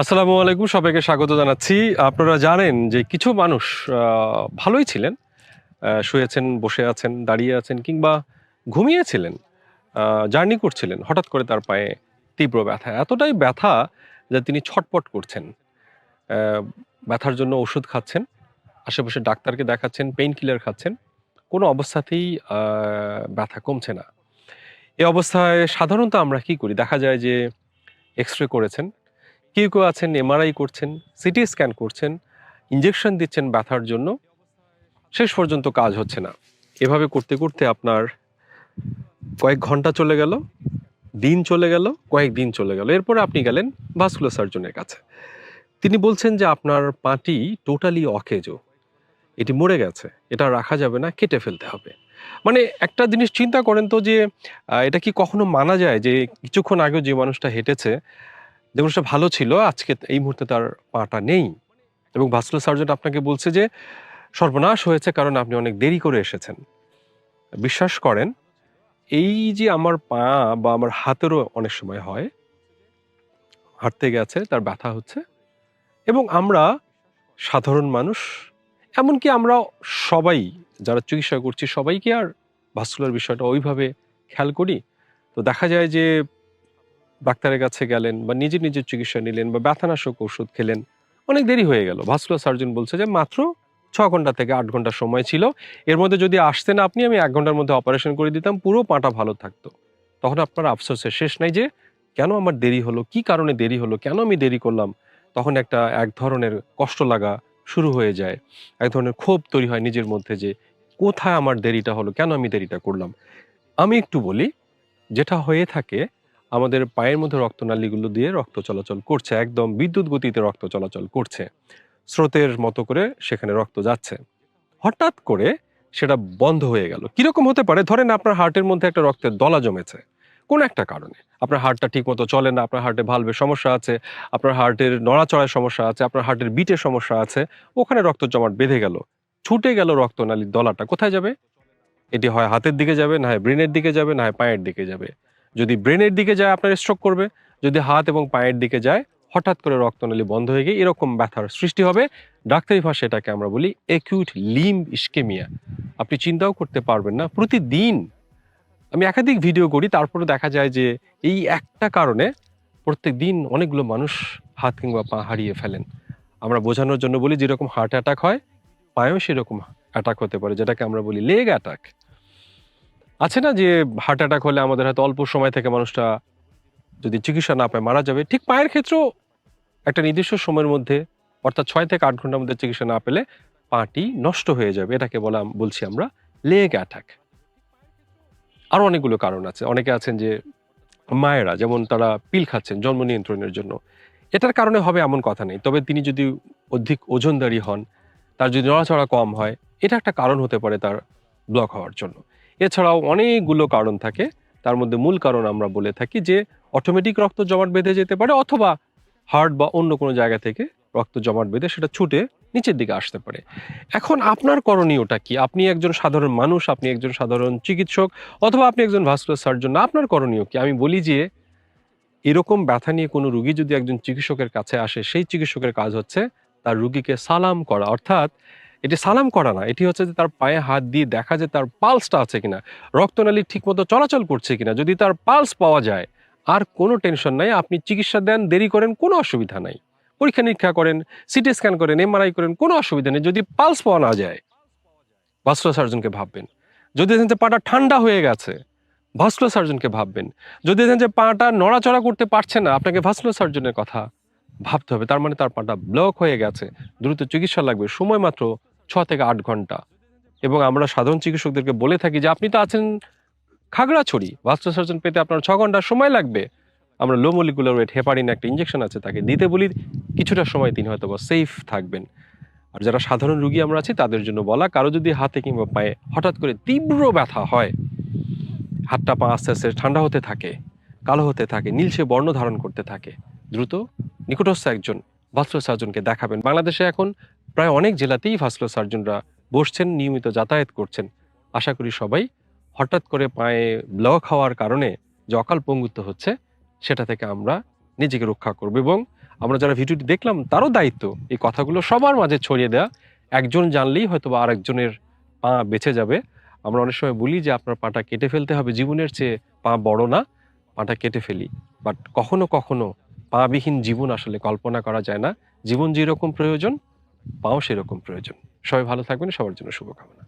আসসালামু আলাইকুম, সবাইকে স্বাগত জানাচ্ছি। আপনারা জানেন যে কিছু মানুষ ভালোই ছিলেন। শুয়েছেন, বসে আছেন, দাঁড়িয়ে আছেন কিংবা ঘুমিয়েছিলেন জার্নি করছিলেন, হঠাৎ করে তার পায়ে তীব্র ব্যথা। এতটাই ব্যথা যে তিনি ছটপট করছেন। ব্যথার জন্য ওষুধ খাচ্ছেন, আশেপাশে ডাক্তারকে দেখাচ্ছেন পেইন কিলার খাচ্ছেন। কোনো অবস্থাতেই ব্যথা কমছে না। এই অবস্থায় সাধারণত আমরা কি করি? দেখা যায় যে এক্স রে করেছেন কেউ কেউ আছেন এমআরআই করছেন সিটি স্ক্যান করছেন ইঞ্জেকশন দিচ্ছেন ব্যথার জন্য, শেষ পর্যন্ত কাজ হচ্ছে না। এভাবে করতে করতে আপনার কয়েক ঘণ্টা চলে গেল, দিন চলে গেল, কয়েক দিন চলে গেল। এরপরে আপনি গেলেন ভাস্কুলার সার্জনের কাছে। তিনি বলছেন যে আপনার পাটি টোটালি অকেজো। এটি মরে গেছে, এটা রাখা যাবে না, কেটে ফেলতে হবে। মানে একটা জিনিস চিন্তা করেন তো যে এটা কি কখনো মানা যায় যে কিছুক্ষণ আগেও যে মানুষটা হেঁটেছে যে মানুষটা ভালো ছিল। আজকে এই মুহূর্তে তার পাটা নেই। এবং ভাস্কুলার সার্জন আপনাকে বলছে যে, সর্বনাশ হয়েছে কারণ আপনি অনেক দেরি করে এসেছেন। বিশ্বাস করেন, এই যে আমার পা বা আমার হাতেরও অনেক সময় হয়, হাঁটতে গেছে, তার ব্যথা হচ্ছে। এবং আমরা সাধারণ মানুষ, এমনকি আমরা সবাই, যারা চিকিৎসা করছি, সবাইকে আর ভাস্কুলার বিষয়টা ওইভাবে খেয়াল করি। তো দেখা যায় যে ডাক্তারের কাছে গেলেন বা নিজে নিজের চিকিৎসা নিলেন বা ব্যথানাশক ওষুধ খেলেন। অনেক দেরি হয়ে গেল। ভাস্কুলার সার্জন বলছে যে মাত্র ছ ঘণ্টা থেকে আট ঘণ্টা সময় ছিল। এর মধ্যে যদি আসতেন আপনি, আমি এক ঘণ্টার মধ্যে অপারেশন করে দিতাম, পুরো পাটা ভালো থাকতো। তখন আপনার আফসোসের শেষ নাই যে, কেন আমার দেরি হলো? কি কারণে দেরি হলো? কেন আমি দেরি করলাম? তখন একটা এক ধরনের কষ্ট লাগা শুরু হয়ে যায়। এক ধরনের ক্ষোভ তৈরি হয় নিজের মধ্যে যে, কোথায় আমার দেরিটা হলো? কেন আমি দেরিটা করলাম? আমি একটু বলি, যেটা হয়ে থাকে আমাদের পায়ের মধ্যে রক্তনালীগুলো দিয়ে রক্ত চলাচল করছে, একদম বিদ্যুৎ গতিতে রক্ত চলাচল করছে। স্রোতের মতো করে সেখানে রক্ত যাচ্ছে। হঠাৎ করে সেটা বন্ধ হয়ে গেল। কীরকম হতে পারে? ধরেন আপনার হার্টের মধ্যে একটা রক্তের দলা জমেছে। কোন একটা কারণে। আপনার হার্টটা ঠিক মতো চলে না, আপনার হার্টে ভালভের সমস্যা আছে, আপনার হার্টের নড়াচড়ার সমস্যা আছে, আপনার হার্টের বিটের সমস্যা আছে, ওখানে রক্ত জমাট বেঁধে গেল। ছুটে গেল রক্তনালীর দলাটা। কোথায় যাবে? এটি হয় হাতের দিকে যাবে, না হয় ব্রেনের দিকে যাবে, না হয় পায়ের দিকে যাবে। যদি ব্রেনের দিকে যায় আপনার স্ট্রোক করবে। যদি হাত এবং পায়ের দিকে যায়, হঠাৎ করে রক্তনালী বন্ধ হয়ে গিয়ে এরকম ব্যথার সৃষ্টি হবে। ডাক্তারি ভাষায় এটাকে আমরা বলি একিউট লিম ইস্কেমিয়া আপনি চিন্তাও করতে পারবেন না। প্রতিদিন আমি একাধিক ভিডিও করি, তারপরে দেখা যায় যে এই একটা কারণে প্রত্যেক দিন অনেকগুলো মানুষ হাত কিংবা পা হারিয়ে ফেলেন। আমরা বোঝানোর জন্য বলি যেরকম হার্ট অ্যাটাক হয়, পায়েও সেরকম অ্যাটাক হতে পারে, যেটাকে আমরা বলি লেগ অ্যাটাক আছে না যে হার্ট অ্যাটাক হলে আমাদের হয়তো অল্প সময় থেকে মানুষটা যদি চিকিৎসা না পায় মারা যাবে? ঠিক পায়ের ক্ষেত্রেও একটা নির্দিষ্ট সময়ের মধ্যে, অর্থাৎ ছয় থেকে আট ঘণ্টার মধ্যে চিকিৎসা না পেলে পাটি নষ্ট হয়ে যাবে। এটাকে বলা, বলছি আমরা লেগ অ্যাটাক আরও অনেকগুলো কারণ আছে। অনেকে আছেন যে মায়েরা, যেমন তারা পিল খাচ্ছেন জন্ম নিয়ন্ত্রণের জন্য। এটার কারণে হবে এমন কথা নেই। তবে তিনি যদি অধিক ওজনদারি হন, তার যদি নড়াচড়া কম হয়, এটা একটা কারণ হতে পারে তার ব্লক হওয়ার জন্য। এছাড়াও অনেকগুলো কারণ থাকে। তার মধ্যে মূল কারণ আমরা বলে থাকি যে অটোমেটিক রক্ত জমাট বেঁধে যেতে পারে অথবা হার্ট বা অন্য কোনো জায়গা থেকে রক্ত জমাট বেঁধে সেটা ছুটে নিচের দিকে আসতে পারে। এখন আপনার করণীয়টা কি? আপনি একজন সাধারণ মানুষ, আপনি একজন সাধারণ চিকিৎসক অথবা আপনি একজন ভাস্কুলার সার্জন আপনার করণীয় কি? আমি বলি যে, এরকম ব্যথা নিয়ে কোনো রুগী যদি একজন চিকিৎসকের কাছে আসে, সেই চিকিৎসকের কাজ হচ্ছে তার রুগীকে সালাম করা। অর্থাৎ এটি সালাম করা না, এটি হচ্ছে যে তার পায়ে হাত দিয়ে দেখা যে তার পালসটা আছে কিনা, রক্তনালী ঠিকমতো চলাচল করছে কিনা, যদি তার পালস পাওয়া যায়, আর কোনো টেনশন নাই, আপনি চিকিৎসা দেন, দেরি করেন, কোনো অসুবিধা নাই। পরীক্ষা নিরীক্ষা করেন, সিটি স্ক্যান করেন, এমআরআই করেন, কোনো অসুবিধা নেই, যদি পালস পাওয়া না যায় ভাস্কুলার সার্জনকে ভাববেন। যদি দেখেন যে পাটা ঠান্ডা হয়ে গেছে ভাস্কুলার সার্জনকে ভাববেন। যদি দেখেন যে পাটা নড়াচড়া করতে পারছে না, আপনাকে ভাস্কুলার সার্জনের কথা ভাবতে হবে, তার মানে তার পাটা ব্লক হয়ে গেছে, দ্রুত চিকিৎসা লাগবে, সময় মাত্র ছ থেকে আট ঘণ্টা। এবং আমরা সাধারণ চিকিৎসকদেরকে বলে থাকি যে, আপনি তো আছেন খাগড়াছড়ি। ভাস্কুলার সার্জন পেতে আপনার ছ ঘণ্টা সময় লাগবে। আমরা লো মলিকুলার ওয়েট হেপারিন একটা ইঞ্জেকশন আছে, তাকে দিতে বলি। কিছুটা সময় তিনি হয়তো বা সেফ থাকবেন। আর যারা সাধারণ রুগী আমরা আছি, তাদের জন্য বলা, কারও যদি হাতে কিংবা পায়ে হঠাৎ করে তীব্র ব্যথা হয়, হাতটা পা আস্তে আস্তে ঠান্ডা হতে থাকে, কালো হতে থাকে নীলসে বর্ণ ধারণ করতে থাকে, দ্রুত নিকটস্থ একজন ভাস্কুলার সার্জনকে দেখাবেন। বাংলাদেশে এখন প্রায় অনেক জেলাতেই ভাস্কুলার সার্জনরা বসছেন, নিয়মিত যাতায়াত করছেন। আশা করি সবাই হঠাৎ করে পায়ে ব্লক হওয়ার কারণে যে অকাল পঙ্গুত্ব হচ্ছে, সেটা থেকে আমরা নিজেকে রক্ষা করব এবং আমরা যারা ভিডিওটি দেখলাম, তারও দায়িত্ব এই কথাগুলো সবার মাঝে ছড়িয়ে দেওয়া একজন জানলেই হয়তো বা আরেকজনের পা বেঁচে যাবে। আমরা অনেক সময় বলি যে, আপনার পাটা কেটে ফেলতে হবে, জীবনের চেয়ে পা বড় না, পাটা কেটে ফেলি। বাট কখনো কখনো পাবিহীন জীবন আসলে কল্পনা করা যায় না। জীবন যেরকম প্রয়োজন পাও সেরকম প্রয়োজন সবাই ভালো থাকবেন সবার জন্য শুভকামনা.